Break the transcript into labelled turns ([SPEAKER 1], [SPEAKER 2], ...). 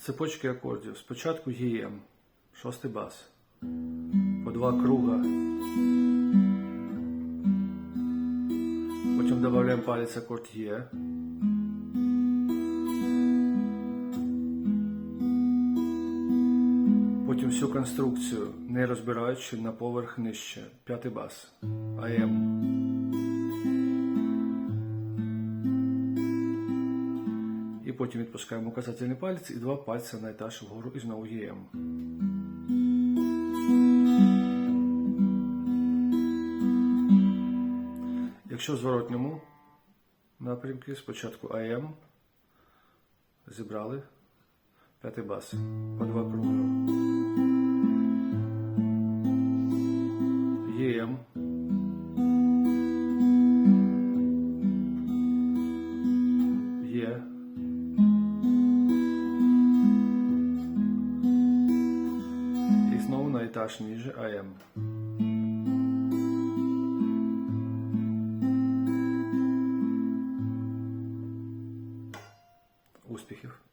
[SPEAKER 1] цепочки акордів. Спочатку ЄМ, шостий бас. По два круга. Потім додаємо палець акорд Є. Потім всю конструкцію, не розбираючи на поверх нижче. П'ятий бас. АМ. Потім відпускаємо указательний палець і два пальці на етаж вгору і знову ЄМ. Якщо в зворотньому напрямки, спочатку АМ, зібрали п'ятий бас по два круги. ЄМ. І знову на етаж ніже АМ. Успіхів!